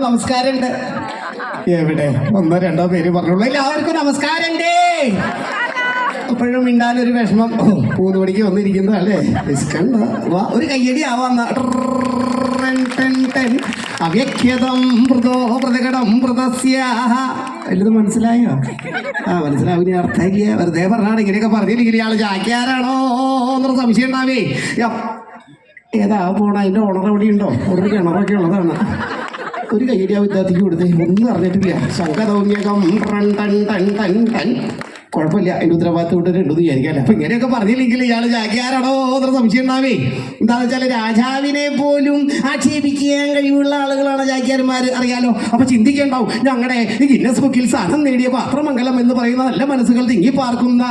നമസ്കാരമുണ്ട്. എവിടെ? ഒന്നോ രണ്ടോ പേര് പറഞ്ഞോളൂ. എല്ലാവർക്കും നമസ്കാരമുണ്ട്. അപ്പോഴും മിണ്ടാനൊരു വിഷമം. പൂന്തോടിക്ക് വന്നിരിക്കുന്നതല്ലേ അല്ലേ? ഒരു കയ്യടി ആവാന്ന. അവ്യക്തം മനസ്സിലായോ? ആ മനസ്സിലാവില്ല അർത്ഥമില്ല. വെറുതെ പറഞ്ഞാണ് ഇങ്ങനെയൊക്കെ പറഞ്ഞില്ലെങ്കിൽ ഇയാൾ ചാക്കിയാരാണോ എന്നൊരു സംശയം ഉണ്ടാവേ. ഏതാ പോണ? അതിന്റെ ഓണർ എവിടെയുണ്ടോ? ഒരു കിണറൊക്കെ ഉള്ളതാണ്. ഒരു കയ്യടി ആ വിദ്യാർത്ഥിക്ക് കൊടുത്തേ ഒന്നും അറിഞ്ഞിട്ടില്ല. ശങ്കതൗമ്യകം ടൺ ടൺ ടൺ ടൺ ടൺ. കുഴപ്പമില്ല. അതിന്റെ ഉത്തരവാദിത്തം കൊണ്ട് രണ്ടു വിചാരിക്കാല്ലേ അപ്പൊ ഇങ്ങനെയൊക്കെ പറഞ്ഞില്ലെങ്കിൽ ഇയാൾ ജാക്കിയാരാണോ എന്നൊരു സംശയം ഉണ്ടാവേ. എന്താണെന്ന് വെച്ചാൽ രാജാവിനെ പോലും ആക്ഷേപിക്കാൻ കഴിവുള്ള ആളുകളാണ് ജാഗ്യാരന്മാർ അറിയാലോ? അപ്പൊ ചിന്തിക്കണ്ടാവും. ഞങ്ങളുടെ ഗിന്നസ് ബുക്കിൽ സ്ഥാനം നേടിയ പാത്രമംഗലം എന്ന് പറയുന്ന നല്ല മനസ്സുകൾ തിങ്ങി പാർക്കുന്ന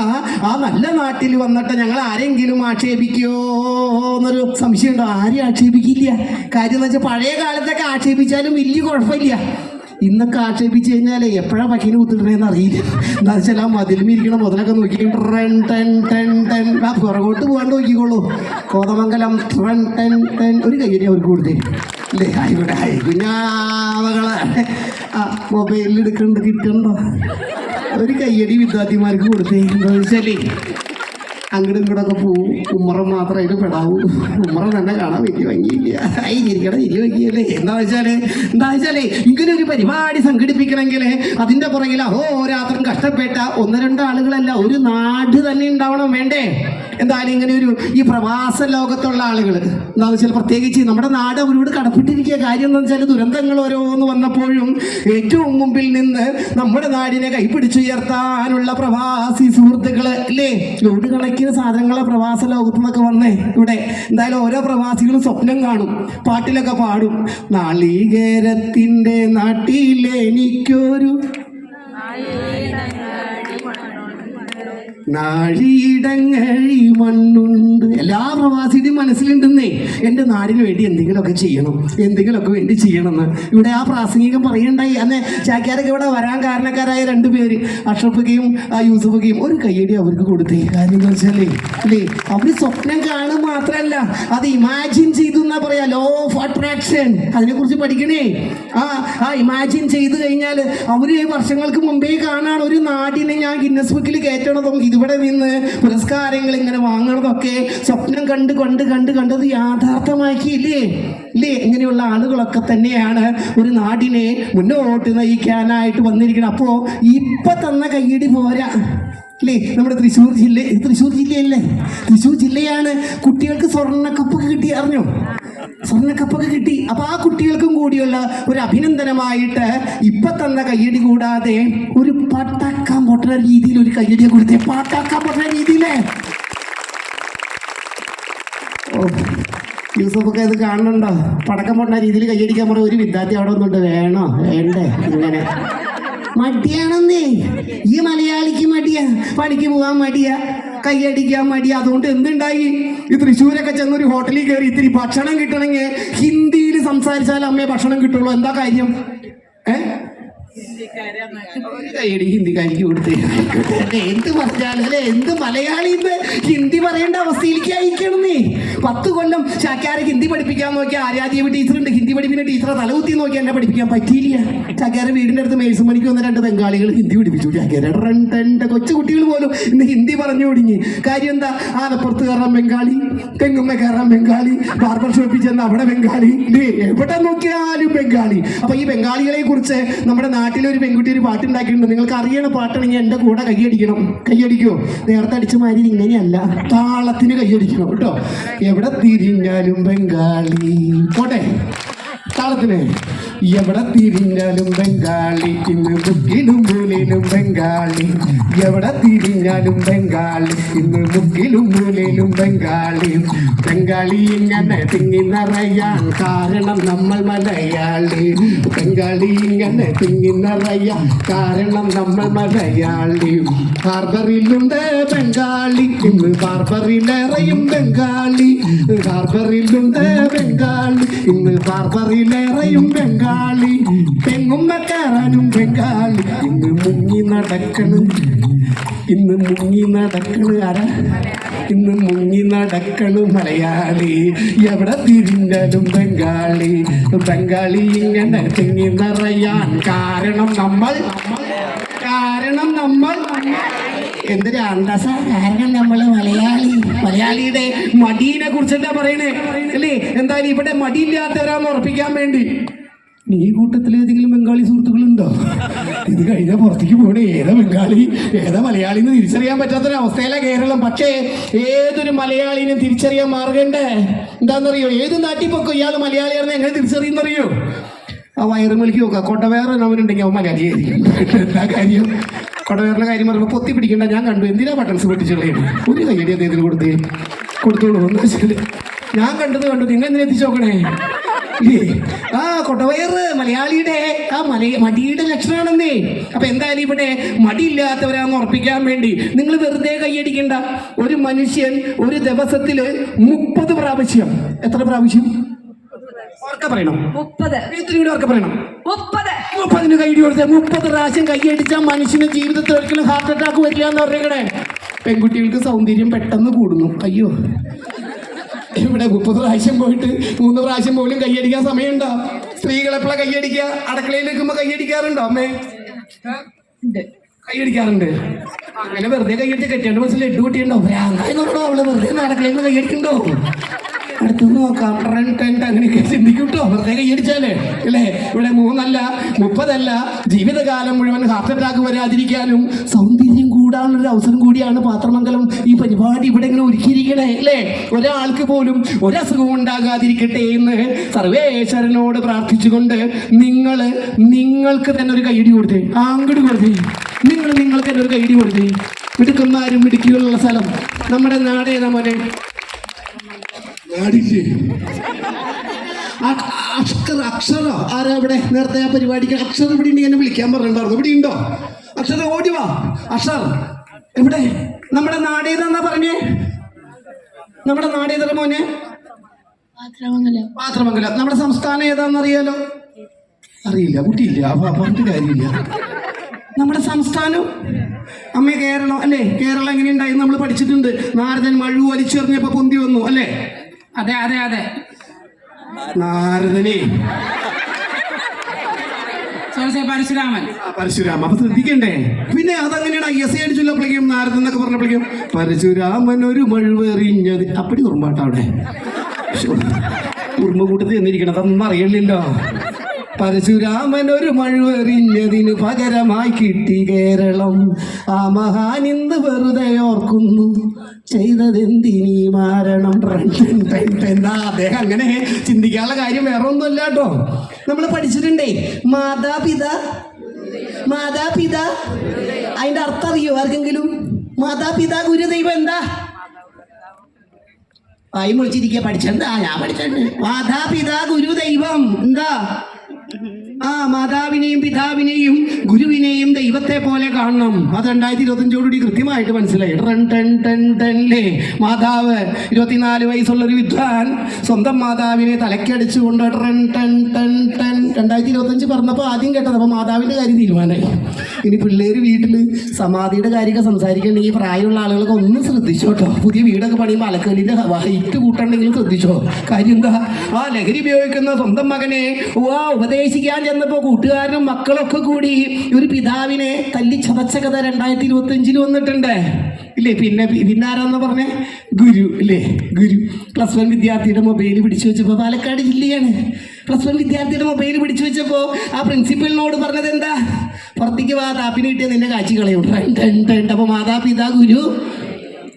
ആ നല്ല നാട്ടിൽ വന്നിട്ട് ഞങ്ങൾ ആരെങ്കിലും ആക്ഷേപിക്കോ എന്നൊരു സംശയം ഉണ്ടോ? ആരും ആക്ഷേപിക്കില്ല. കാര്യം എന്ന് വെച്ചാൽ പഴയ കാലത്തൊക്കെ ആക്ഷേപിച്ചാലും വലിയ കുഴപ്പമില്ല. ഇന്നൊക്കെ ആക്ഷേപിച്ച് കഴിഞ്ഞാൽ എപ്പോഴാ പക്കിന് കുത്തിടണേന്ന് അറിയില്ല. എന്താ വെച്ചാൽ ആ മതിലുമിരിക്കണ മുതലൊക്കെ നോക്കി ടൺ ടെൻ ടെൻ ടെൻ. ആ പുറകോട്ട് പോകാണ്ട് നോക്കിക്കോളൂ. കോതമംഗലം ടൺ ടെൻ ടെൻ. ഒരു കയ്യടി അവർക്ക് കൊടുത്തേ. അല്ലേ ആയിക്കോട്ടെ ആയി കുഞ്ഞാവകളെ ആ മൊബൈലിൽ എടുക്കണ്ട കിട്ടണ്ടോ? ഒരു കയ്യടി വിദ്യാർത്ഥിമാർക്ക് കൊടുത്തേ. എന്താ വെച്ചാലേ അങ്ങോട്ടും ഇങ്ങോട്ടൊക്കെ പോവും. ഉമ്മറം മാത്രമായിട്ട് പെടാവൂ. ഉമ്മറം തന്നെ കാണാൻ വലിയ ഭംഗിയില്ല. ഐ ഇരിക്കണ വലിയ ഭംഗിയല്ലേ എന്താ വെച്ചാൽ എന്താ വെച്ചാലേ ഇങ്ങനെ ഒരു പരിപാടി സംഘടിപ്പിക്കണമെങ്കിൽ അതിന്റെ പുറകിൽ അഹോ രാത്രം കഷ്ടപ്പെട്ട ഒന്ന് രണ്ട് ആളുകളല്ല ഒരു നാട് തന്നെ ഉണ്ടാവണം വേണ്ടേ? എന്തായാലും ഇങ്ങനെ ഒരു ഈ പ്രവാസ ലോകത്തുള്ള ആളുകൾ എന്താണെന്ന് വെച്ചാൽ പ്രത്യേകിച്ച് നമ്മുടെ നാട് അവരോട് കടപ്പെട്ടിരിക്കുക കാര്യം എന്ന് വെച്ചാൽ ദുരന്തങ്ങൾ ഓരോന്ന് വന്നപ്പോഴും ഏറ്റവും മുമ്പിൽ നിന്ന് നമ്മുടെ നാടിനെ കൈപിടിച്ചുയർത്താനുള്ള പ്രവാസി സുഹൃത്തുക്കൾ അല്ലേ? ലോഡ് കണക്കിന് സാധനങ്ങളെ പ്രവാസ ലോകത്ത് നിന്നൊക്കെ വന്നേ ഇവിടെ. എന്തായാലും ഓരോ പ്രവാസികളും സ്വപ്നം കാണും പാട്ടിലൊക്കെ പാടും. നാളികേരത്തിന്റെ നാട്ടിലെ എനിക്കൊരു നാഴിയിടങ്ങഴി മണ്ണുണ്ട്. എല്ലാ പ്രവാസിയുടെയും മനസ്സിലുണ്ടെന്നേ. എന്റെ നാടിന് വേണ്ടി എന്തെങ്കിലുമൊക്കെ ചെയ്യണം. എന്തെങ്കിലുമൊക്കെ വേണ്ടി ചെയ്യണമെന്ന്. ഇവിടെ ആ പ്രാസംഗികം പറയണ്ടായി അന്ന് ചാക്കാരൊക്കെ ഇവിടെ വരാൻ കാരണക്കാരായ രണ്ടുപേര് അഷ്റഫുകയും ആ യൂസഫുകയും ഒരു കയ്യടി അവർക്ക് കൊടുത്തേ. കാര്യം എന്ന് വെച്ചാലേ അല്ലേ? അവർ സ്വപ്നം കാണും മാത്രമല്ല അത് ഇമാജിൻ ചെയ്തു എന്നാ പറയാ. ലോ ഓഫ് അട്രാക്ഷൻ അതിനെക്കുറിച്ച് പഠിക്കണേ. ആ ആ ഇമാജിൻ ചെയ്തു കഴിഞ്ഞാൽ അവർ വർഷങ്ങൾക്ക് മുമ്പേ കാണാൻ ഒരു നാടിനെ ഞാൻ ഗിന്നസ് ബുക്കിൽ കയറ്റണതും ഇതിവിടെ നിന്ന് പുരസ്കാരങ്ങൾ ഇങ്ങനെ വാങ്ങണതൊക്കെ സ്വപ്നം കണ്ട് കണ്ട് കണ്ട് കണ്ടത് യാഥാർത്ഥ്യമാക്കിയില്ലേ ഇല്ലേ? ഇങ്ങനെയുള്ള ആളുകളൊക്കെ തന്നെയാണ് ഒരു നാടിനെ മുന്നോട്ട് നയിക്കാനായിട്ട് വന്നിരിക്കുന്നത്. അപ്പോ ഇപ്പൊ തന്ന കയ്യടി പോരാ. അല്ലേ നമ്മുടെ തൃശ്ശൂർ ജില്ല തൃശ്ശൂർ ജില്ലയല്ലേ? തൃശ്ശൂർ ജില്ലയാണ് കുട്ടികൾക്ക് സ്വർണക്കപ്പ് കിട്ടി അറിഞ്ഞോ? സ്വർണക്കപ്പൊക്കെ കിട്ടി. അപ്പൊ ആ കുട്ടികൾക്കും കൂടിയുള്ള ഒരു അഭിനന്ദനമായിട്ട് ഇപ്പൊ തന്ന കയ്യടി കൂടാതെ ഒരു പാട്ടാക്കാൻ പൊട്ടുന്ന രീതിയിൽ ഒരു കയ്യടിയെ കൊടുത്തേ. പാട്ടാക്കാൻ പൊട്ടുന്ന രീതിയിലേ. ഓ യൂസഫൊക്കെ ഇത് കാണുന്നുണ്ടോ? പടക്കം പൊട്ടുന്ന രീതിയിൽ കയ്യടിക്കാൻ പറഞ്ഞ ഒരു വിദ്യാർത്ഥി അവിടെ ഒന്നുണ്ട് വേണോ? വേണ്ടേ? ഇങ്ങനെ. മടിയാണെന്നേ. ഈ മലയാളിക്ക് മടിയാ. പണിക്ക് പോകാൻ മടിയാ. കൈയടിക്കാൻ മടി. അതുകൊണ്ട് എന്തുണ്ടായി? ഈ തൃശ്ശൂരൊക്കെ ചെന്നൊരു ഹോട്ടലിൽ കയറി ഇത്തിരി ഭക്ഷണം കിട്ടണമെങ്കിൽ ഹിന്ദിയിൽ സംസാരിച്ചാൽ അമ്മയെ ഭക്ഷണം കിട്ടുള്ളൂ. എന്താ കാര്യം? ഏ? ഒരു കൈയടി ഹിന്ദിക്കാരിക്ക് കൊടുത്തേ എന്ത് പറഞ്ഞാലും അല്ലെ എന്ത് മലയാളി ഹിന്ദി പറയേണ്ട അവസ്ഥയിലേക്ക് അയക്കണമെന്നേ പത്ത് കൊല്ലം ചാക്കാരെ ഹിന്ദി പഠിപ്പിക്കാൻ നോക്കിയ ടീച്ചർ ടീച്ചറുണ്ട് ഹിന്ദി പഠിപ്പിക്കുന്ന ടീച്ചറെ തലകുത്തി നോക്കി എന്നെ പഠിപ്പിക്കാൻ പറ്റിയില്ല. ചാക്കാരെ വീടിന്റെ അടുത്ത് മേഴ്സും മണിക്ക് വന്ന രണ്ട് ബംഗാളികൾ ഹിന്ദി പഠിപ്പിച്ചു. ചാക്കാരെ രണ്ട് കൊച്ചു കുട്ടികൾ പോലും ഇന്ന് ഹിന്ദി പറഞ്ഞു തുടങ്ങി കാര്യം എന്താ? ആലപ്പുറത്ത് കയറാൻ ബംഗാളി തെങ്ങുമ്മ കയറാൻ ബംഗാളി ബാർബർ ഷോപ്പിൽ ചെന്ന് അവിടെ ബംഗാളി. എവിടെ നോക്കിയാലും ബംഗാളി. അപ്പൊ ഈ ബംഗാളികളെ കുറിച്ച് നമ്മുടെ നാട്ടിലെ ഒരു പെൺകുട്ടി ഒരു പാട്ടുണ്ടാക്കിയിട്ടുണ്ട്. നിങ്ങൾക്ക് അറിയണ പാട്ടാണെങ്കിൽ എന്റെ കൂടെ കൈയടിക്കണം കൈയടിക്കോ നേരത്തെ അടിച്ച മാതിരി ഇങ്ങനെയല്ല. താളത്തിന് കൈയടിക്കണം കേട്ടോ. എവിടെ തിരിഞ്ഞാലും ബംഗാളി. പോട്ടെ. താളത്തിന് എവിടെ തിരിഞ്ഞാലും ബംഗാളി ഇന്ന് മുക്കിലും മൂലയിലും ബംഗാളി. എവിടെ തിരിഞ്ഞാലും ബംഗാളി ഇന്ന് മുക്കിലും മൂലയിലും ബംഗാളി. ബംഗാളി ഇങ്ങനെ തിങ്ങി നിറയാൻ കാരണം നമ്മൾ മലയാളി. ബംഗാളി ഇങ്ങനെ തിങ്ങി നിറയാൻ കാരണം നമ്മൾ മലയാളി. ഹാർബറിലുണ്ട് ബംഗാളി ഇന്ന് ഹാർബറിലേറെയും ബംഗാളി. ഹാർബറിലുണ്ട് ബംഗാളി ഇന്ന് ഹാർബറിലേറെയും ബംഗാളി തെങ്ങുമ്മ കയറാനും ബംഗാളി. ഇന്ന് മുങ്ങി നടക്കണ്. ഇന്ന് മുങ്ങി നടക്കണ് അര ഇന്ന് മുങ്ങി നടക്കണ് മലയാളി. എവിടെ തിരിഞ്ഞാലും ബംഗാളി. ബംഗാളി ഇങ്ങനെ തിങ്ങി നിറയാൻ കാരണം നമ്മൾ കാരണം നമ്മൾ എന്തൊരു അന്തസ കാരണം നമ്മൾ മലയാളി. മലയാളിയുടെ മടീനെ കുറിച്ചല്ല പറയണേ? അല്ലേ? എന്തായാലും ഇവിടെ മടിയില്ലാത്തവരാന്ന് ഉറപ്പിക്കാൻ വേണ്ടി. നീ കൂട്ടത്തിൽ ഏതെങ്കിലും ബംഗാളി സുഹൃത്തുക്കളുണ്ടോ? ഇത് കഴിഞ്ഞാൽ പുറത്തേക്ക് പോകണേ ഏതാ ബംഗാളി? ഏതാ മലയാളി എന്ന് തിരിച്ചറിയാൻ പറ്റാത്തൊരവസ്ഥയില കേരളം. പക്ഷേ ഏതൊരു മലയാളിനും തിരിച്ചറിയാൻ മാർഗണ്ടേ എന്താണെന്നറിയോ ഏത് നാട്ടിൽ പൊക്കോ? ഇയാൾ മലയാളിയാണെന്ന് എങ്ങനെ തിരിച്ചറിയുന്നറിയോ? ആ വയറുമലിക്ക് നോക്കാം. നോക്കുക കൊട്ടവേറെ അവനുണ്ടെങ്കിൽ അവൻ മലയാളിയായിരിക്കും. എന്താ കാര്യം? കൊടവേറിന്റെ കാര്യം പറയുമ്പോൾ പൊത്തി പിടിക്കണ്ട ഞാൻ കണ്ടു. എന്തിനാ ബട്ടൺസ് പൊട്ടിച്ചുള്ളത് ഒരു കയ്യടി അദ്ദേഹത്തിന് കൊടുത്തേ. കൊടുത്തോളൂ എന്ന് വെച്ചാൽ ഞാൻ കണ്ടത് കണ്ടു. നിങ്ങൾ എന്തിനാ എത്തിച്ചു നോക്കണേ? ആ കൊട്ടവയറ് മലയാളിയുടെ ആ മലയ മടിയുടെ ലക്ഷണമാണെന്നേ. അപ്പൊ എന്തായാലും ഇവിടെ മടിയില്ലാത്തവരാന്ന് ഉറപ്പിക്കാൻ വേണ്ടി നിങ്ങൾ വെറുതെ കൈയടിക്കണ്ട ഒരു മനുഷ്യൻ ഒരു ദിവസത്തിൽ മുപ്പത് പ്രാവശ്യം. എത്ര പ്രാവശ്യം? ഓർക്ക പറയണം. മുപ്പത്. ഓർക്ക പറയണം. മുപ്പത് മുപ്പതിന് കൈയടി കൊടുത്ത. മുപ്പത് പ്രാവശ്യം കൈയടിച്ച മനുഷ്യന് ജീവിതത്തിൽ ഒരിക്കലും ഹാർട്ട് അറ്റാക്ക് വരില്ല എന്ന് പറയണേ പെൺകുട്ടികൾക്ക് സൗന്ദര്യം പെട്ടെന്ന് കൂടുന്നു. അയ്യോ. ഇവിടെ മുപ്പത് പ്രാവശ്യം പോയിട്ട് മൂന്ന് പ്രാവശ്യം പോലും കൈയടിക്കാൻ സമയമുണ്ടോ? സ്ത്രീകൾ എപ്പോഴാ കൈയടിക്കുക അടുക്കളയിൽ നിൽക്കുമ്പോ കൈയടിക്കാറുണ്ടോ അമ്മേ? കൈയടിക്കാറുണ്ട് അങ്ങനെ വെറുതെ കൈയടിച്ച് കെട്ടിയാണ്ട് മനസ്സിൽ ലഡു കുട്ടിയുണ്ടോ? അവൾ വെറുതെ അടക്കളയിൽ നിന്ന് കൈയടിക്കണ്ടോ അടുത്ത് നോക്കാം. ടൺ ടൺ അങ്ങനെയൊക്കെ ചിന്തിക്കും കേട്ടോ വെറുതെ അല്ലേ ഇവിടെ മൂന്നല്ല മുപ്പതല്ല. ജീവിതകാലം മുഴുവൻ ഹാർട്ട് അറ്റാക്ക് വരാതിരിക്കാനും സൗന്ദര്യം കൂടാനുള്ളൊരു അവസരം കൂടിയാണ് പാത്രമംഗലം ഈ പരിപാടി ഇവിടെ ഇങ്ങനെ ഒരുക്കിയിരിക്കണേ. അല്ലേ ഒരാൾക്ക് പോലും ഒരസുഖവും ഉണ്ടാകാതിരിക്കട്ടെ എന്ന് സർവേശ്വരനോട് പ്രാർത്ഥിച്ചുകൊണ്ട് നിങ്ങൾ നിങ്ങൾക്ക് തന്നെ ഒരു കൈയടി കൊടുത്തേ. ആങ്കിടി കൊടുത്തേ. നിങ്ങൾ നിങ്ങൾക്ക് തന്നെ ഒരു കൈയടി കൊടുത്തേ. മിടുക്കന്മാരും മിടുക്കികളുള്ള സ്ഥലം. നമ്മുടെ നാടേതാ മോനെ നാടില്ലേ അക്ഷര അക്ഷരോ? ആരാ ഇവിടെ? നേരത്തെ ആ പരിപാടിക്ക് അക്ഷരം ഇവിടെ ഉണ്ടെങ്കിൽ എന്നെ വിളിക്കാൻ പറഞ്ഞിട്ടുണ്ടായിരുന്നു. ഇവിടെ ഉണ്ടോ? അക്ഷര ഓടി വാ. അക്ഷർ എവിടെ? നമ്മുടെ നാടേതെന്നാ പറഞ്ഞേ? നമ്മുടെ നാടേതല്ല മോനെ? പാത്രമംഗലം. നമ്മുടെ സംസ്ഥാനം ഏതാണെന്നറിയാലോ? അറിയില്ല കുട്ടിയില്ല. അപ്പൊ പറഞ്ഞിട്ട് കാര്യമില്ല. നമ്മുടെ സംസ്ഥാനം? അമ്മ കേരളം. അല്ലേ? കേരളം എങ്ങനെയുണ്ടായി നമ്മൾ പഠിച്ചിട്ടുണ്ട്. നാരദൻ മഴു വലിച്ചെറിഞ്ഞപ്പോ പൊന്തി വന്നു അല്ലേ? അതെ അതെ അതെ. നാരദനെ. പരശുരാമൻ. ആ, പരശുരാമ അപ്പൊ ശ്രദ്ധിക്കണ്ടേ? പിന്നെ അതങ്ങനെയാണ് ഐ എസ് ഐ അടിച്ചുള്ളപ്പോഴേക്കും നാരദൻ എന്നൊക്കെ പറഞ്ഞപ്പോഴേക്കും പരശുരാമൻ ഒരു മഴുവെറിഞ്ഞത്. അപ്പടി ഉറുമ്പാട്ട അവിടെ. ഉറുമ്പ് കൂട്ടത്തിൽ എന്നിരിക്കണം അതൊന്നും അറിയണില്ലല്ലോ. പരശുരാമൻ ഒരു മഴുവെറിഞ്ഞതിന് പകരമായി കിട്ടി കേരളം. ആ മഹാൻ ഇന്ന് വെറുതെ ഓർക്കുന്നു. ചെയ്തതെന്തിനീ മാരണം? എന്താ. അദ്ദേഹം അങ്ങനെ ചിന്തിക്കാനുള്ള കാര്യം വേറെ ഒന്നുമല്ല കേട്ടോ. നമ്മൾ പഠിച്ചിട്ടുണ്ടേ മാതാപിത മാതാപിത. അതിന്റെ അർത്ഥം അറിയോ ആർക്കെങ്കിലും? മാതാപിത ഗുരുദൈവം എന്താ? ആയി മുളിച്ചിരിക്കുക പഠിച്ചെന്താ? ഞാൻ പഠിച്ചിട്ടുണ്ട് മാതാപിതാ ഗുരുദൈവം എന്താ? mm-hmm. ആ മാതാവിനെയും പിതാവിനെയും ഗുരുവിനെയും ദൈവത്തെ പോലെ കാണണം. അത് രണ്ടായിരത്തി ഇരുപത്തഞ്ചോടുകൂടി കൃത്യമായിട്ട് മനസ്സിലായി. ടൺ ടൺ ടൺ മാതാവ് ഇരുപത്തിനാല് വയസ്സുള്ള ഒരു വിദ്വാൻ സ്വന്തം മാതാവിനെ തലക്കടിച്ചുകൊണ്ട് ടൺ ടൺ ടൺ ടൺ രണ്ടായിരത്തി ഇരുപത്തഞ്ച് പറഞ്ഞപ്പോൾ ആദ്യം കേട്ടത് അപ്പോൾ മാതാവിന്റെ കാര്യം തീരുമാനമായി. ഇനി പിള്ളേർ വീട്ടിൽ സമാധിയുടെ കാര്യമൊക്കെ സംസാരിക്കണമെങ്കിൽ പ്രായമുള്ള ആളുകളൊക്കെ ഒന്ന് ശ്രദ്ധിച്ചോ കേട്ടോ പുതിയ വീടൊക്കെ പണിയുമ്പോൾ അലക്കലിന്റെ ഹൈറ്റ് കൂട്ടണമെങ്കിലും ശ്രദ്ധിച്ചോ. കാര്യം എന്താ? ആ ലഹരി ഉപയോഗിക്കുന്ന സ്വന്തം മകനെ വാ ഉപദേശിക്കാൻ ചെന്നപ്പോൾ കൂട്ടുകാരനും മക്കളൊക്കെ കൂടി ഒരു പിതാവിനെ തല്ലി ചതച്ച കഥ രണ്ടായിരത്തി ഇരുപത്തി അഞ്ചിൽ വന്നിട്ടുണ്ട്. ഇല്ലേ? പിന്നെ പിന്നെ ആരാന്ന് പറഞ്ഞേ? ഗുരു ഇല്ലേ? ഗുരു. പ്ലസ് വൺ വിദ്യാർത്ഥിയുടെ മൊബൈൽ പിടിച്ചു വെച്ചപ്പോൾ പാലക്കാട് ജില്ലയാണ്. പ്ലസ് വൺ വിദ്യാർത്ഥിയുടെ മൊബൈൽ പിടിച്ചു വെച്ചപ്പോൾ ആ പ്രിൻസിപ്പലിനോട് പറഞ്ഞത് എന്താ പുറത്തേക്ക് വാ താപ്പിന് കിട്ടിയ നിന്നെ കാച്ചി കളയും അപ്പോൾ മാതാപിതാ ഗുരു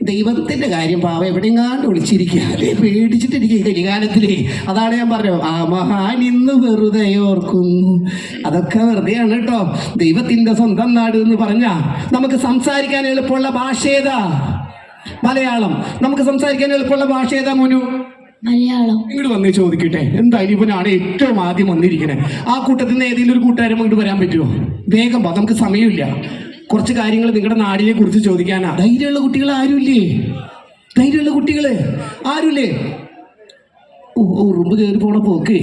ദൈവത്തിന്റെ കാര്യം പാവ എവിടെങ്ങാണ്ട് വിളിച്ചിരിക്കുക. അല്ലേ? പേടിച്ചിട്ടിരിക്കുക കലികാലത്തിലേ. അതാണ് ഞാൻ പറഞ്ഞു ആ മഹാൻ ഇന്ന് വെറുതെ ഓർക്കുന്നു. അതൊക്കെ വെറുതെയാണ് കേട്ടോ. ദൈവത്തിന്റെ സ്വന്തം നാട് എന്ന് പറഞ്ഞാ നമുക്ക് സംസാരിക്കാൻ എളുപ്പമുള്ള ഭാഷ ഏതാ? മലയാളം. നമുക്ക് സംസാരിക്കാൻ എളുപ്പമുള്ള ഭാഷ ഏതാ മോനു? മലയാളം. ഇങ്ങോട്ട് വന്ന് ചോദിക്കട്ടെ. എന്തായാലും ഇവനാണ് ഏറ്റവും ആദ്യം വന്നിരിക്കണേ? ആ കൂട്ടത്തിൽ നിന്ന് ഏതെങ്കിലും ഒരു കൂട്ടുകാരും ഇങ്ങോട്ട് വരാൻ പറ്റുമോ വേഗം വാ നമുക്ക് സമയമില്ല. കുറച്ച് കാര്യങ്ങൾ നിങ്ങളുടെ നാടിനെ കുറിച്ച് ചോദിക്കാനാ. ധൈര്യമുള്ള കുട്ടികൾ ആരുമില്ലേ? ധൈര്യമുള്ള കുട്ടികൾ ആരുമില്ലേ? ഓ ഉറുമ്പ് കയറി പോണ പോക്ക്.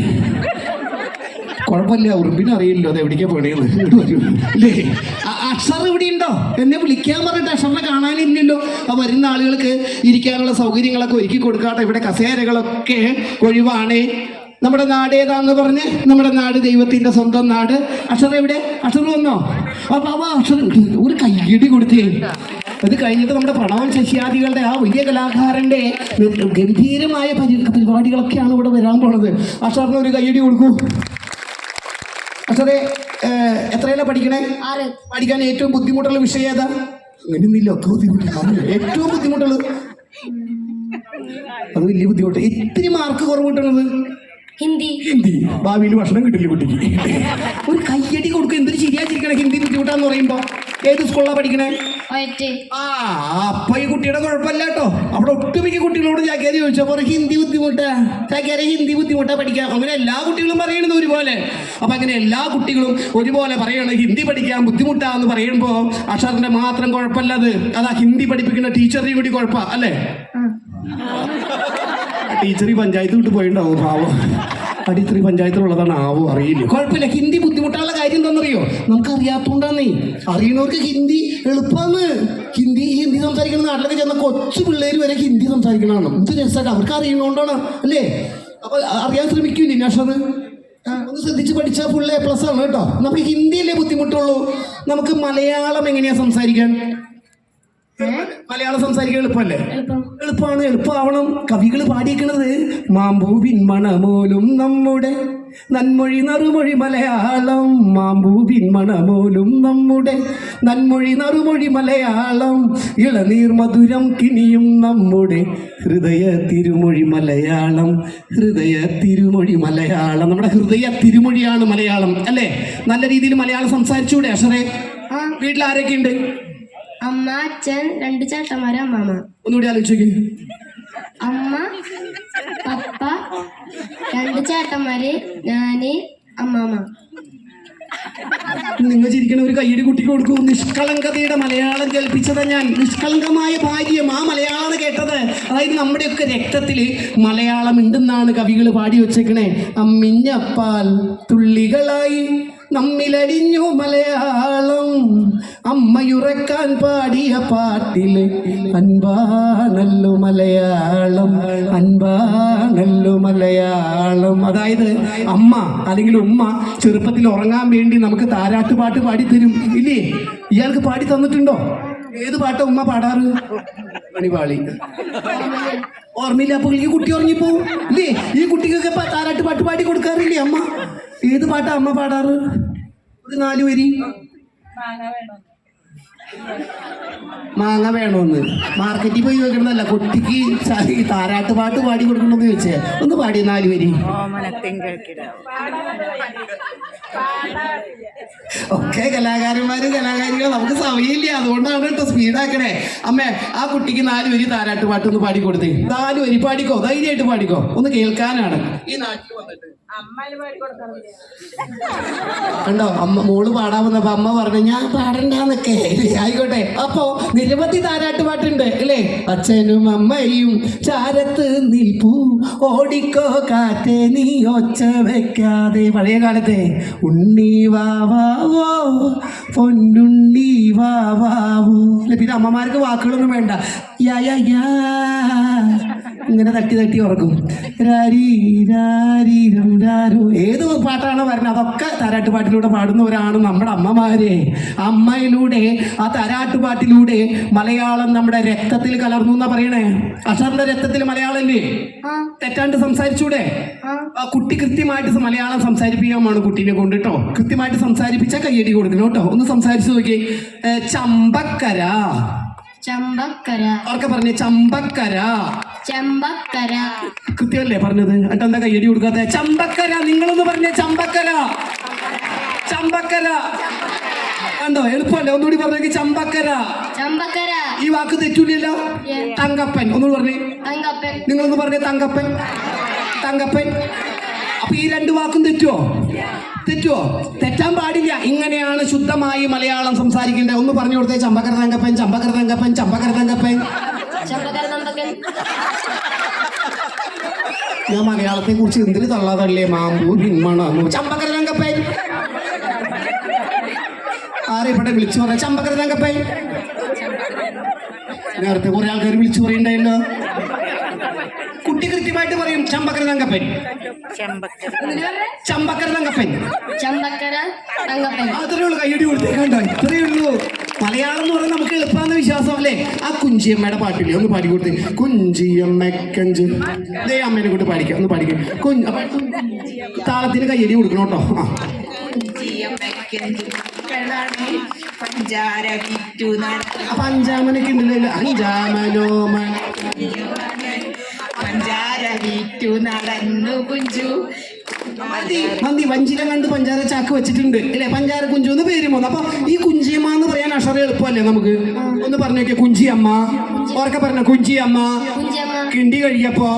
കുഴപ്പമില്ല ഉറുമ്പിനെ അറിയില്ലോ അത് എവിടേക്കാ പോണേന്ന് അല്ലേ അക്ഷർ ഇവിടെ ഉണ്ടോ? എന്നെ വിളിക്കാൻ പറഞ്ഞിട്ട് അക്ഷറിനെ കാണാനില്ലല്ലോ. ആ വരുന്ന ആളുകൾക്ക് ഇരിക്കാനുള്ള സൗകര്യങ്ങളൊക്കെ ഒരുക്കി കൊടുക്കാട്ടെ. ഇവിടെ കസേരകളൊക്കെ ഒഴിവാണ്. നമ്മുടെ നാട് ഏതാന്ന് പറഞ്ഞ്? നമ്മുടെ നാട് ദൈവത്തിന്റെ സ്വന്തം നാട്. അക്ഷർ എവിടെ? അക്ഷർ വന്നോ? അപ്പൊ അവ അക്ഷർ ഒരു കയ്യടി കൊടുത്തേ. അത് കഴിഞ്ഞിട്ട് നമ്മുടെ പ്രണവൻ ശശിയാദികളുടെ ആ വലിയ കലാകാരന്റെ ഗംഭീരമായ പരി പരിപാടികളൊക്കെയാണ് ഇവിടെ വരാൻ പോണത്. അക്ഷറിന് ഒരു കയ്യടി കൊടുക്കൂ. അക്ഷറെ എത്രയല്ല പഠിക്കണേ? പഠിക്കാൻ ഏറ്റവും ബുദ്ധിമുട്ടുള്ള വിഷയം ഏതാ? അങ്ങനെയൊന്നുമില്ല ഒക്കെ ബുദ്ധിമുട്ടില്ല ഏറ്റവും ബുദ്ധിമുട്ടുള്ളത്. അത് വലിയ ബുദ്ധിമുട്ട്. ഇത്തിരി മാർക്ക് കുറവ് കിട്ടണത് ഹിന്ദി. ഹിന്ദി. ഭാവിയിൽ ഭക്ഷണം കിട്ടില്ല കുട്ടിക്ക്. ഒരു കയ്യടി കൊടുക്കും. എന്തൊരു ശരിയാച്ചിരിക്കണേ ഹിന്ദി ബുദ്ധിമുട്ടാന്ന് പറയുമ്പോ. ഏത് സ്കൂളിലാണ് പഠിക്കണേ? ആ അപ്പൊ ഈ കുട്ടിയുടെ കുഴപ്പമില്ല കേട്ടോ. അവിടെ ഒട്ടുമിക്ക കുട്ടികളോട് ചാക്കേരി ചോദിച്ചപ്പോ ഹിന്ദി ബുദ്ധിമുട്ടാ? ചാക്കേരി ഹിന്ദി ബുദ്ധിമുട്ടാ പഠിക്കാം അങ്ങനെ എല്ലാ കുട്ടികളും പറയണത് ഒരുപോലെ. അപ്പൊ അങ്ങനെ എല്ലാ കുട്ടികളും ഒരുപോലെ പറയണത് ഹിന്ദി പഠിക്കാൻ ബുദ്ധിമുട്ടാന്ന് പറയുമ്പോ അക്ഷറിന്റെ മാത്രം കുഴപ്പമില്ല അത്. അതാ ഹിന്ദി പഠിപ്പിക്കുന്ന ടീച്ചറിനെയും കൂടി കുഴപ്പ അല്ലേ? ടീച്ചർ ഈ പഞ്ചായത്ത് വിട്ട് പോയിണ്ടാവും ആ ടീച്ചർ ഈ പഞ്ചായത്തിലുള്ളതാണ് ആവോ അറിയില്ല. കുഴപ്പമില്ല ഹിന്ദി ബുദ്ധിമുട്ടുള്ള കാര്യം എന്താണെന്നറിയോ? നമുക്ക് അറിയാത്തോണ്ടാന്നേ അറിയണവർക്ക് ഹിന്ദി എളുപ്പമാണ് ഹിന്ദി ഈ ഹിന്ദി സംസാരിക്കുന്ന നാട്ടിലൊക്കെ ചെന്ന കൊച്ചു പിള്ളേർ വരെ ഹിന്ദി സംസാരിക്കണതാണ്. ഇത് രസമായിട്ട് അവർക്ക് അറിയണോണ്ടാണ് അല്ലേ? അപ്പൊ അറിയാൻ ശ്രമിക്കൂല്ലേ നാഷത് ഒന്ന് ശ്രദ്ധിച്ച് പഠിച്ചാൽ ഫുൾ എ പ്ലസ് ആണ് കേട്ടോ. നമുക്ക് ഹിന്ദിയല്ലേ ബുദ്ധിമുട്ടുള്ളൂ? നമുക്ക് മലയാളം എങ്ങനെയാ സംസാരിക്കാൻ? മലയാളം സംസാരിക്കാൻ എളുപ്പമല്ലേ? എളുപ്പം. എളുപ്പമാണ് എളുപ്പമാവണം കവികൾ പാടിയിരിക്കുന്നത് മാമ്പൂവിൻ മണമോലും നമ്മുടെ നന്മൊഴി നറുമൊഴി മലയാളം. മാമ്പൂവിൻ മണമോലും നമ്മുടെ നന്മൊഴി നറുമൊഴി മലയാളം. ഇളനീർ മധുരം കിനിയും നമ്മുടെ ഹൃദയ തിരുമൊഴി മലയാളം. ഹൃദയ തിരുമൊഴി മലയാളം. നമ്മുടെ ഹൃദയ തിരുമൊഴിയാണ് മലയാളം അല്ലേ? നല്ല രീതിയിൽ മലയാളം സംസാരിച്ചുകൂടെ അഷറേ ആ. വീട്ടിൽ ആരൊക്കെ ഉണ്ട് അമ്മ അച്ഛൻ രണ്ട് ചേട്ടന്മാര് അമ്മാമ ഒന്നുകൂടി ആലോചിക്കേ. അമ്മ പപ്പ രണ്ട് ചേട്ടന്മാര് ഞാൻ അമ്മാമ നിങ്ങൾ ചിരിക്കണ ഒരു കയ്യടി കുട്ടി കൊടുക്കൂ. നിഷ്കളങ്കതയുടെ മലയാളം കേൾപ്പിച്ചത് ഞാൻ. നിഷ്കളങ്കമായ ഭാര്യം ആ മലയാളമാണ് കേട്ടത്. അതായത് നമ്മുടെയൊക്കെ രക്തത്തിൽ മലയാളം ഉണ്ടെന്നാണ് കവികൾ പാടി വെച്ചേക്കണേ. അമ്മിഞ്ഞപ്പാൽ തുള്ളികളായി. നമ്മിലടിഞ്ഞു മലയാളം. അമ്മയുറക്കാൻ പാടിയ പാട്ടിൽ അൻപാണല്ലോ മലയാളം അൻപാണല്ലോ മലയാളം. അതായത് അമ്മ അല്ലെങ്കിൽ ഉമ്മ ചെറുപ്പത്തിൽ ഉറങ്ങാൻ വേണ്ടി നമുക്ക് താരാട്ടുപാട്ട് പാടിത്തരും ഇല്ലേ? ഇയാൾക്ക് പാടി തന്നിട്ടുണ്ടോ? ഏത് പാട്ട ഉമ്മ പാടാറ്? മണിപാളി ഓർമ്മയില്ല അപ്പൊ ഈ കുട്ടി ഉറങ്ങിപ്പോ? ഇല്ലേ? ഈ കുട്ടിക്കൊക്കെ താരാട്ട് പാട്ട് പാടി കൊടുക്കാറില്ലേ അമ്മ? ഏത് പാട്ടാ അമ്മ പാടാറ്? ഒരു നാല് വരി. മാങ്ങ വേണമെന്ന് മാർക്കറ്റിൽ പോയി വെക്കണമെന്നല്ല കുട്ടിക്ക് താരാട്ട് പാട്ട് പാടി കൊടുക്കണമെന്ന് ചോദിച്ചേ. ഒന്ന് പാടി നാല് വരി. ഒക്കെ കലാകാരന്മാര് കലാകാരികൾ നമുക്ക് സമയമില്ല. അതുകൊണ്ടാണ് കേട്ടോ സ്പീഡാക്കണേ. അമ്മേ ആ കുട്ടിക്ക് നാല് വരി താരാട്ട് പാട്ട് ഒന്ന് പാടി കൊടുത്തേ. നാല് വരി പാടിക്കോ? ധൈര്യമായിട്ട് പാടിക്കോ? ഒന്ന് കേൾക്കാനാണ്. ഈ നാട്ടിൽ വന്നിട്ട്. കണ്ടോ? അമ്മ മോൾ പാടാൻ അമ്മ പറഞ്ഞു ഞാൻ പാടണ്ടെന്നൊക്കെ. ആയിക്കോട്ടെ. അപ്പോ നിരവധി താരാട്ട് പാട്ടുണ്ട് അല്ലേ? അച്ഛനും അമ്മയും ചാരത്ത് നിൽപ്പൂ. ഓടിക്കോ കാറ്റേ നീ ഒച്ച വെക്കാതെ. പഴയ കാലത്തെ ഉണ്ണി വാവാവോ പൊന്നുണ്ണി വാവാവോ അല്ലെ? പിന്നെ അമ്മമാർക്ക് വാക്കുകളൊന്നും വേണ്ട. യാ യാ യാ. ഇങ്ങനെ തട്ടി തട്ടി രാരോ ഏത് പാട്ടാണോ വരുന്നത്? അതൊക്കെ താരാട്ട് പാട്ടിലൂടെ പാടുന്നവരാണ് നമ്മുടെ അമ്മമാരെ. അമ്മയിലൂടെ ആ താരാട്ട് പാട്ടിലൂടെ മലയാളം നമ്മുടെ രക്തത്തിൽ കലർന്നു എന്നാ പറയണേ? അഷറിന്റെ രക്തത്തിൽ മലയാളല്ലേ ഇല്ലേ തെറ്റാണ്ട് സംസാരിച്ചൂടെ? കുട്ടി കൃത്യമായിട്ട് മലയാളം സംസാരിപ്പിക്കാമാണ് കുട്ടീനെ കൊണ്ട് കേട്ടോ. കൃത്യമായിട്ട് സംസാരിപ്പിച്ചാൽ കയ്യടി കൊടുക്കണം കേട്ടോ. ഒന്ന് സംസാരിച്ചു നോക്കി ചമ്പക്കര. ചമ്പക്കര. പറഞ്ഞേ? ചമ്പക്കര. ചമ്പക്കര. കൃത്യമല്ലേ പറഞ്ഞത്? എന്നിട്ട് എന്താ കയ്യടി കൊടുക്കാത്ത? ചമ്പക്കര. നിങ്ങളൊന്ന് പറഞ്ഞേ ചമ്പക്കര. ചമ്പക്കര. കണ്ടോ? എളുപ്പമല്ലേ? ഒന്നുകൂടി പറഞ്ഞേക്ക് ചമ്പക്കര. ചമ്പക്കര. ഈ വാക്ക് തെറ്റൂലല്ലോ തങ്കപ്പൻ. ഒന്നുകൂടി പറഞ്ഞേ. തങ്കപ്പൻ. നിങ്ങളൊന്ന് പറഞ്ഞേ തങ്കപ്പൻ. തങ്കപ്പൻ. അപ്പൊ ഈ രണ്ട് വാക്കും തെറ്റുവോ? തെറ്റുവോ? തെറ്റാൻ പാടില്ല. ഇങ്ങനെയാണ് ശുദ്ധമായി മലയാളം സംസാരിക്കേണ്ടത്. ഒന്ന് പറഞ്ഞു കൊടുത്തേ ചമ്പക്കര തങ്കപ്പൻ ചമ്പക്കര തങ്കപ്പൻ ചമ്പക്കര തങ്കപ്പൻ. ഞാൻ മലയാളത്തെ കുറിച്ച് എന്തിനു തള്ളാതല്ലേ? മാമ്പൂ ഭിന്മണമോ ചമ്പക്കര തങ്കപ്പൻ. ആ അറിയപ്പെട്ട വിളിച്ചു പറയാം ചമ്പക്കര തങ്കപ്പൻ. നേരത്തെ കുറെ ആൾക്കാർ വിളിച്ചു പറയണ്ടായല്ലോ കുട്ടി കൃത്യമായിട്ട് പറയും ചമ്പക്കര തങ്കപ്പൻ. ചമ്പക്കര. തങ്കപ്പൻ. ചമ്പക്കര തങ്കപ്പൻ. അത്രേ ഉള്ളൂ കയ്യടി കൊടുത്തേക്കാണ്ടോ ഇത്രേ ഉള്ളൂ. മലയാളം എന്ന് പറഞ്ഞാൽ നമുക്ക് എളുപ്പമാണെന്ന് വിശ്വാസം അല്ലേ? ആ കുഞ്ചിയമ്മയുടെ പാട്ടില്ലേ? ഒന്ന് പാടി കൊടുത്തേ. കുഞ്ചിയമ്മക്കഞ്ച്. ദേ അമ്മേനെ കൊണ്ട് പാടിക്കാം ഒന്ന് പാടിക്കാം. കുഞ്ഞ് താളത്തിന് കയ്യടി കൊടുക്കണം കേട്ടോ. ആ. അഞ്ചാമനൊക്കെ ഉണ്ടല്ലോ? അഞ്ചാമനോമൻ പഞ്ചാര വിറ്റു നടന്നു കുഞ്ചു. മതി മന്തി വഞ്ചില കണ്ട് പഞ്ചാര ചാക്ക് വെച്ചിട്ടുണ്ട്. അല്ലേ പഞ്ചാര കുഞ്ചു എന്ന് പേര് പോന്നു അപ്പൊ ഈ കുഞ്ചിയമ്മ എന്ന് പറയാൻ അഷറ എളുപ്പമല്ലേ നമുക്ക്? ഒന്ന് പറഞ്ഞേക്കെ കുഞ്ചിയമ്മ ഓർക്കെ പറഞ്ഞ? കുഞ്ചിയമ്മ കിണ്ടി കഴിയപ്പോ?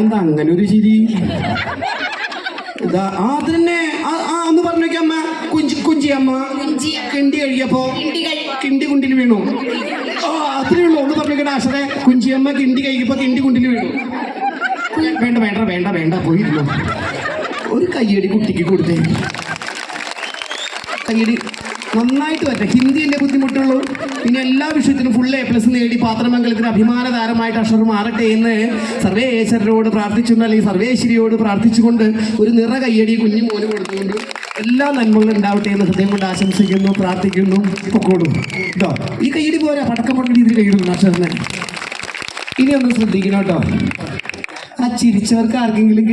എന്താ അങ്ങനെ ഒരു ചിരി? ഇതാ ആ തന്നെ. ആ ഒന്ന് പറഞ്ഞേക്കെ അമ്മ. കുഞ്ചി കുഞ്ചിയമ്മ കിണ്ടി കഴിയപ്പോ? കിണ്ടി കുണ്ടിൽ വീണു. ഉള്ളൂ. ഒന്ന് പറഞ്ഞേക്കട്ടെ അക്ഷരെ കുഞ്ചിയമ്മ കിണ്ടി കഴിക്കുമ്പോ കിണ്ടി കുണ്ടിൽ വീണു. വേണ്ട വേണ്ട വേണ്ട വേണ്ട പോയിരുന്നു. ഒരു കയ്യടി കുട്ടിക്ക് കൊടുത്തേ. കയ്യടി നന്നായിട്ട് വരട്ടെ. ഹിന്ദിയല്ലേ ബുദ്ധിമുട്ടുള്ളൂ. പിന്നെ എല്ലാ വിഷയത്തിനും ഫുൾ എ പ്ലസ് നേടി പാത്രമംഗലത്തിന് അഭിമാന താരമായിട്ട് അക്ഷർ മാറട്ടെ എന്ന് സർവേശ്വരരോട് പ്രാർത്ഥിച്ചുകൊണ്ട് അല്ലെങ്കിൽ സർവേശ്വരിയോട് പ്രാർത്ഥിച്ചുകൊണ്ട് ഒരു നിറ കയ്യടി കുഞ്ഞു മോന് കൊടുത്തുകൊണ്ട് എല്ലാ നന്മകളും ഉണ്ടാവട്ടെ എന്ന് ഹൃദയം കൊണ്ട് ആശംസിക്കുന്നു പ്രാർത്ഥിക്കുന്നു പൊക്കോടും കേട്ടോ ഈ കയ്യിൽ പോരാ പടക്കം പൊട്ട രീതിയിൽ കയ്യിടുന്നു അക്ഷരനെ ഇനി ഒന്ന് ശ്രദ്ധിക്കണം കേട്ടോ ആ ചിരിച്ചവർക്ക് ആർക്കെങ്കിലും